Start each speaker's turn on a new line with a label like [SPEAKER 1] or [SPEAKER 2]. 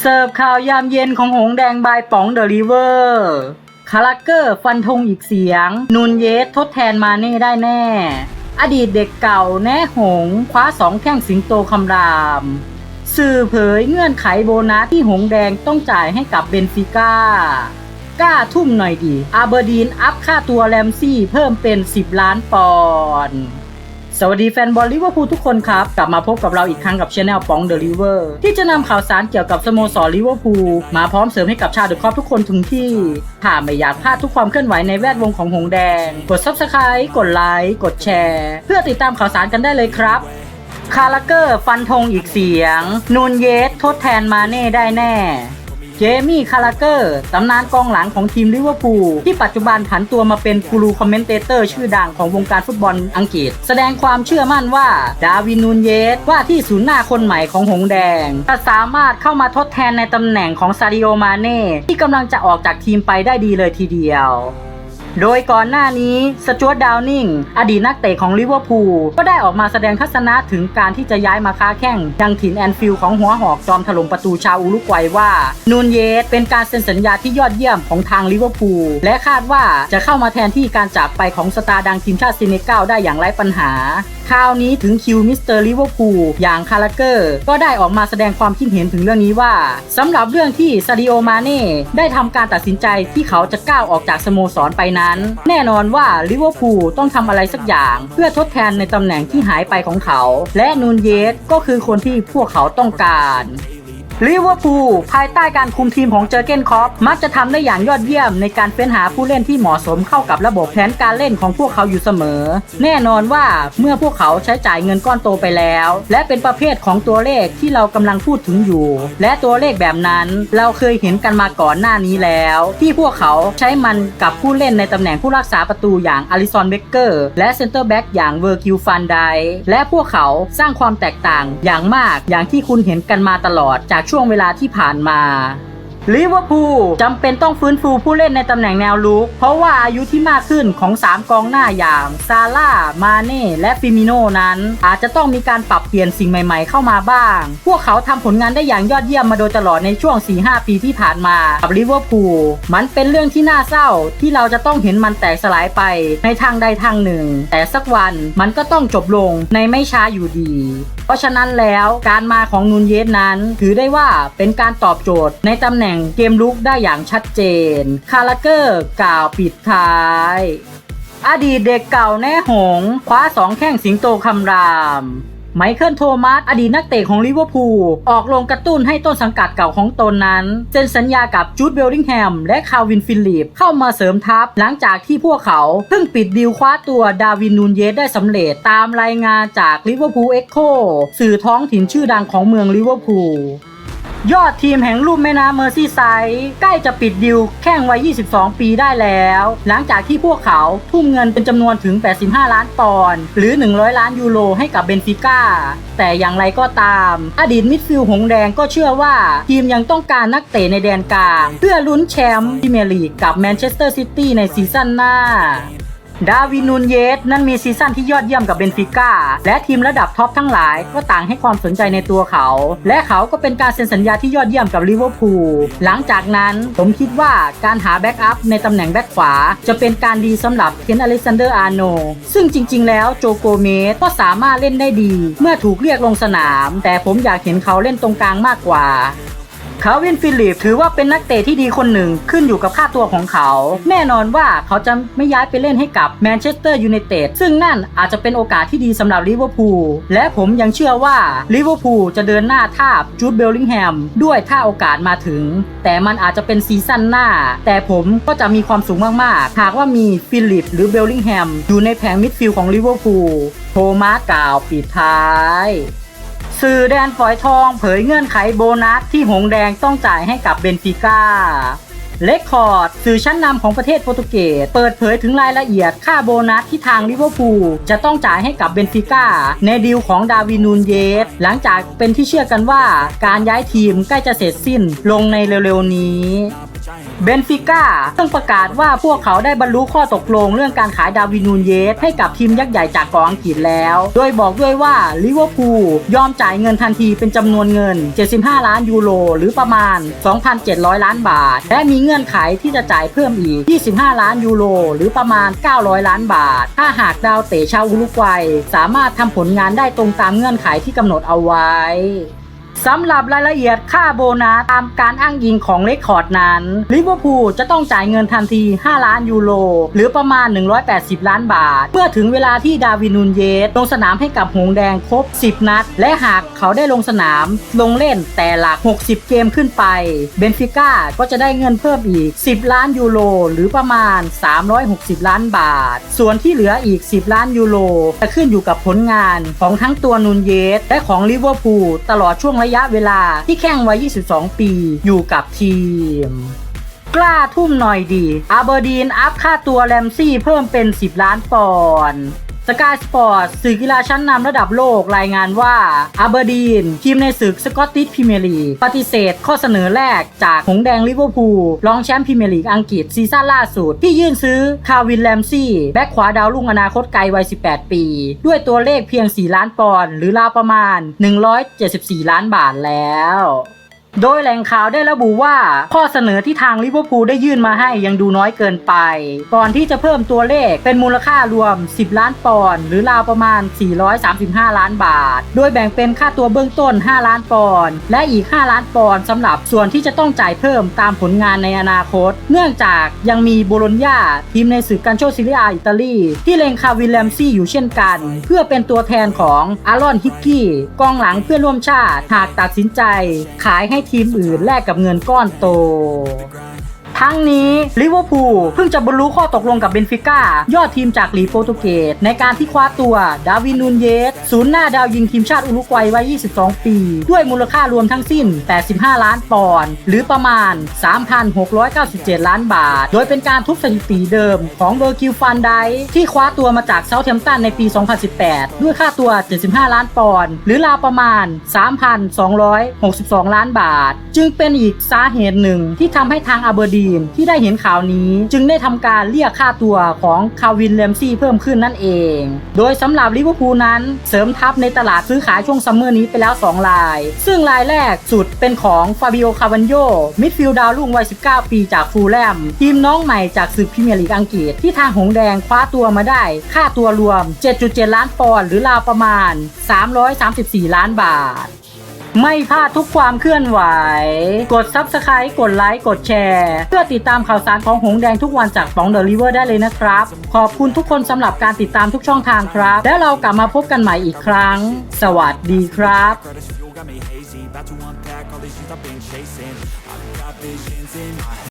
[SPEAKER 1] เสิร์ฟข่าวยามเย็นของหงแดงบายป๋องเดอะริเวอร์คาราเกอร์ฟันธงอีกเสียง นูนเยสทดแทนมาเน่ได้แน่ อดีตเด็กเก่าแน่หง คว้าสองแข้งสิงโตคำราม สื่อเผยเงื่อนไขโบนัสที่หงแดงต้องจ่ายให้กับเบนฟิก้ากล้าทุ่มหน่อยดีอาเบอร์ดีนอัพค่าตัวแรมซี่เพิ่มเป็น 10 ล้านปอนด์ สวัสดีแฟนบอลลิเวอร์พูลทุกคนครับ กลับมาพบกับเราอีกครั้งกับช anel ปองเดอะลิเวอร์ที่จะนำข่าวสารเกี่ยวกับสโมสรลิเวอร์พูลมาพร้อมเสริมให้กับชาวเดอะครอบทุกคนถึงที่ถ้าไม่อยากพลาดทุกความเคลื่อนไหวในแวดวงของหงแดง กด Subscribe กดไลค์กดแชร์ เพื่อติดตามข่าวสารกันได้เลยครับคาราเกอร์ฟันธงอีกเสียง นูนเยสทดแทนมาเน่ได้แน่ เจมี่คาราเกอร์ตำนานกองหลังของทีมลิเวอร์พูลที่ปัจจุบันผันตัวมาเป็นกูรูคอมเมนเตเตอร์ชื่อดังของวงการฟุตบอลอังกฤษ แสดงความเชื่อมั่นว่า ดาวินนูนเยสว่าที่ศูนย์หน้าคนใหม่ของหงแดงจะสามารถเข้ามาทดแทนในตำแหน่งของซาริโอมาเน่ที่กำลังจะออกจากทีมไปได้ดีเลยทีเดียว โดยก่อนหน้านี้สจวตดาวนิงอดีตนักเตะของลิเวอร์พูลก็ได้ออกมาแสดงทัศนะถึงการที่จะย้ายมาค้าแข่งยังถิ่นแอนฟิลด์ของหัวหอกจอมถล่มประตูชาวอุรุกวัยว่า นูนเยสเป็นการเซ็นสัญญาที่ยอดเยี่ยมของทางลิเวอร์พูลและคาดว่าจะเข้ามาแทนที่การจากไปของสตาร์ดังทีมชาติซีเนกัลได้อย่างไร้ปัญหา คราวนี้ถึงคิวมิสเตอร์ลิเวอร์พูลอย่างคาราเกอร์ก็ได้ออกมาแสดงความคิดเห็นถึงเรื่องนี้ว่าสำหรับเรื่องที่ซาดิโอมาเน่ได้ทำการตัดสินใจที่เขาจะก้าวออกจากสโมสรไปนั้น แน่นอนว่าลิเวอร์พูลต้องทำอะไรสักอย่าง เพื่อทดแทนในตำแหน่งที่หายไปของเขา และนูนเยสก็คือคนที่พวกเขาต้องการ ลิเวอร์พูลภายใต้การคุมทีมของเจอเกนคอปมักจะทำได้อย่างยอดเยี่ยมในการเฟ้นหาผู้เล่นที่เหมาะสมเข้ากับระบบแผนการเล่นของพวกเขาอยู่เสมอ แน่นอนว่าเมื่อพวกเขาใช้จ่ายเงินก้อนโตไปแล้ว และเป็นประเภทของตัวเลขที่เรากำลังพูดถึงอยู่ และตัวเลขแบบนั้นเราเคยเห็นกันมาก่อนหน้านี้แล้ว ที่พวกเขาใช้มันกับผู้เล่นในตำแหน่งผู้รักษาประตูอย่างอลิซอนเบเกอร์และเซนเตอร์แบ็กอย่างเวอร์กิลฟันไดและพวกเขาสร้างความแตกต่างอย่างมากอย่างที่คุณเห็นกันมาตลอดจากช่วงเวลาที่ผ่านมา ลิเวอร์พูลจำเป็นต้องฟื้นฟูผู้เล่นในตำแหน่งแนวลุก เพราะว่าอายุที่มากขึ้นของ 3 กองหน้าอย่างซาร่า มาเน่ และฟิมิโนนั้น อาจจะต้องมีการปรับเปลี่ยนสิ่งใหม่ๆเข้ามาบ้าง พวกเขาทำผลงานได้อย่างยอดเยี่ยมมาโดยตลอดในช่วง 4-5 ปีที่ผ่านมากับลิเวอร์พูลมันเป็นเรื่องที่น่าเศร้าที่เราจะต้องเห็นมันแตกสลายไปในทางใดทางหนึ่ง แต่สักวันมันก็ต้องจบลงในไม่ช้าอยู่ดี เพราะฉะนั้นแล้วการมาของนูนเยสนั้น ถือได้ว่าเป็นการตอบโจทย์ในตำแหน่งเกมลุกได้อย่างชัดเจน คาราเกอร์กล่าวปิดท้าย อดีตเด็กเก่าแน่หง คว้าสองแข้งสิงโตคำรามไมเคิลโทมัสอดีตนักเตะของลิเวอร์พูลออกลงกระตุ้นให้ต้นสังกัดเก่าของตนนั้นเซ็นสัญญากับจูดเบลลิงแฮม และคาวินฟิลิปเข้ามาเสริมทัพ หลังจากที่พวกเขาเพิ่งปิดดีลคว้าตัวดาวินนูนเยสได้สำเร็จตามรายงานจากลิเวอร์พูลเอ็กโคสื่อท้องถิ่นชื่อดังของเมืองลิเวอร์พูล ยอดทีมแห่งลุ่มแม่น้ำเมอร์ซีไซด์ใกล้จะปิดดิวแข่งวัย 22 ปีได้แล้ว หลังจากที่พวกเขาทุ่มเงินเป็นจำนวนถึง 85 ล้านปอนด์หรือ 100 ล้านยูโรให้กับเบนฟิก้า แต่อย่างไรก็ตาม อดีตมิดฟิลด์หงแดงก็เชื่อว่าทีมยังต้องการนักเตะในแดนกลาง เพื่อลุ้นแชมป์พรีเมียร์ลีกกับแมนเชสเตอร์ซิตี้ในซีซั่นหน้า ดาวินนูนเยสนั้นมีซีซั่นที่ยอดเยี่ยมกับเบนฟิก้าและทีมระดับท็อปทั้งหลายก็ต่างให้ความสนใจในตัวเขา และเขาก็เป็นการเซ็นสัญญาที่ยอดเยี่ยมกับลิเวอร์พูลหลังจากนั้นผมคิดว่าการหาแบ็กอัพในตำแหน่งแบ็กขวา จะเป็นการดีสำหรับเคนอเล็กซานเดอร์อาร์โนซึ่งจริง ๆ แล้วโจโกเมสก็สามารถเล่นได้ดี เมื่อถูกเรียกลงสนาม แต่ผมอยากเห็นเขาเล่นตรงกลางมากกว่า คาวินฟิลิป ถือว่าเป็นนักเตะที่ดีคนหนึ่งขึ้นอยู่กับค่าตัวของเขา แน่นอนว่าเขาจะไม่ย้ายไปเล่นให้กับแมนเชสเตอร์ยูไนเต็ดซึ่งนั่นอาจจะเป็นโอกาสที่ดีสำหรับลิเวอร์พูลและผมยังเชื่อว่าลิเวอร์พูลจะเดินหน้าทาบจูดเบลลิงแฮมด้วยถ้าโอกาสมาถึง แต่มันอาจจะเป็นซีซั่นหน้า แต่ผมก็จะมีความสูงมากๆ หากว่ามีฟิลิปหรือเบลลิงแฮมอยู่ในแผงมิดฟิลด์ของลิเวอร์พูลโทมัสกล่าวปิดท้าย สื่อแดนฝอยทองเผยเงื่อนไขโบนัสที่หงแดงต้องจ่ายให้กับเบนฟิก้า เลคคอร์ดสื่อชั้นนำของประเทศโปรตุเกสเปิดเผยถึงรายละเอียดค่าโบนัสที่ทางลิเวอร์พูลจะต้องจ่ายให้กับเบนฟิก้าในดีลของดาวินนูนเยส หลังจากเป็นที่เชื่อกันว่าการย้ายทีมใกล้จะเสร็จสิ้นลงในเร็วๆนี้เบนฟิก้าเพิ่งประกาศว่าพวกเขาได้บรรลุข้อตกลงเรื่องการขายดาวินูนเยส ให้กับทีมยักษ์ใหญ่จากกองอังกฤษแล้ว โดยบอกด้วยว่าลิเวอร์พูลยอมจ่ายเงินทันทีเป็นจำนวนเงิน 75 ล้านยูโรหรือประมาณ 2,700 ล้านบาท และมีเงื่อนไขที่จะจ่ายเพิ่มอีก 25 ล้านยูโรหรือประมาณ 900 ล้านบาท ถ้าหากดาวเตะชาวอุรุกวัย สามารถทำผลงานได้ตรงตามเงื่อนไขที่กำหนดเอาไว้ สำหรับรายละเอียดค่าโบนัสตามการอ้างอิงของเลคคอร์ดนั้นลิเวอร์พูลจะต้องจ่ายเงินทันที 5 ล้านยูโร หรือประมาณ 180 ล้านบาท เมื่อถึงเวลาที่ดาวินนูนเยสลงสนามให้กับหงแดงครบ 10 นัด และหากเขาได้ลงสนามลงเล่นแต่หลัก 60 เกมขึ้นไป เบนฟิก้าก็จะได้เงินเพิ่มอีก 10 ล้านยูโร หรือประมาณ 360 ล้านบาท ส่วนที่เหลืออีก 10 ล้านยูโรจะขึ้นอยู่กับผลงานของทั้งตัวนูนเยสและของลิเวอร์พูลตลอดช่วงระยะเวลาที่แข่งไว้ 22 ปีอยู่กับทีมกล้าทุ่มหน่อยดีอาเบอร์ดีนอัพค่าตัวแรมซี่เพิ่มเป็น 10 ล้านปอนด์ สกายสปอร์ตสื่อกีฬาชั้นนำระดับโลกรายงานว่าอาเบอร์ดีน ทีมในศึกสกอตติชพรีเมียร์ลีกปฏิเสธข้อเสนอแรกจากหงแดงลิเวอร์พูลรองแชมป์พรีเมียร์ลีกอังกฤษซีซั่นล่าสุด ที่ยื่นซื้อคาวินแรมซี่ แบ็คขวาดาวรุ่งอนาคตไกลวัย 18 ปี ด้วยตัวเลขเพียง 4 ล้านปอนด์หรือราวประมาณ 174 ล้านบาทแล้ว โดยแหล่งข่าวได้ระบุว่า ข้อเสนอที่ทางลิเวอร์พูลได้ยื่นมาให้ยังดูน้อยเกินไป ก่อนที่จะเพิ่มตัวเลขเป็นมูลค่ารวม 10 ล้านปอนด์หรือราวประมาณ 435 ล้านบาท โดยแบ่งเป็นค่าตัวเบื้องต้น 5 ล้านปอนด์และอีก 5 ล้านปอนด์สำหรับส่วนที่จะต้องจ่ายเพิ่มตามผลงานในอนาคต เนื่องจากยังมีโบโลญญาทีมในศึกกันโชซิเลียอิตาลี ที่เลงคาวินแลมซี่อยู่เช่นกัน เพื่อเป็นตัวแทนของอารอนฮิกกี้กองหลังเพื่อนร่วมชาติหากตัดสินใจ ขายให้ทีมอื่นแลกกับเงินก้อนโต ทั้งนี้ ลิเวอร์พูลเพิ่งจะบรรลุข้อตกลงกับเบนฟิก้ายอดทีมจากลีโปรตุเกสในการที่คว้าตัว ดาวินนูนเยสศูนย์หน้าดาวยิงทีมชาติอุรุกวัยวัย 22 ปี ด้วยมูลค่ารวมทั้งสิ้น 85 ล้านปอนด์หรือประมาณ 3,697 ล้านบาท โดยเป็นการทุบสถิติเดิมของเวอร์คิวฟันไดที่คว้าตัวมาจากเซาท์แฮมป์ตันในปี 2018 ด้วยค่าตัว 75 ล้านปอนด์หรือราวประมาณ 3,262 ล้านบาท จึงเป็นอีกสาเหตุหนึ่งที่ทำให้ทางอาเบอร์ดีนที่ได้เห็นข่าวนี้ จึงได้ทำการเรียกค่าตัวของคาวินเลมซี่เพิ่มขึ้นนั่นเอง โดยสำหรับลิเวอร์พูลนั้นเสริมทัพในตลาดซื้อขายช่วงซัมเมอร์นี้ไปแล้ว 2 ราย ซึ่งรายแรกสุดเป็นของฟาบิโอ คาวันโย มิดฟิลด์ดาวรุ่งวัย 19 ปีจากฟูลแลม ทีมน้องใหม่จากศึกพรีเมียร์ลีกอังกฤษที่ทางหงแดงคว้าตัวมาได้ ค่าตัวรวม 7.7 ล้านปอนด์หรือราวประมาณ 334 ล้านบาท ไม่พลาดทุกความเคลื่อนไหว กด Subscribe กดไลค์ กดแชร์ เพื่อติดตามข่าวสารของหงแดงทุกวันจากป๋องเดลิเวอร์ได้เลยนะครับ ขอบคุณทุกคนสำหรับการติดตามทุกช่องทางครับ แล้วเรากลับมาพบกันใหม่อีกครั้ง สวัสดีครับ
[SPEAKER 2] got me hazy, about to unpack all these things I've been chasing. I've got visions in my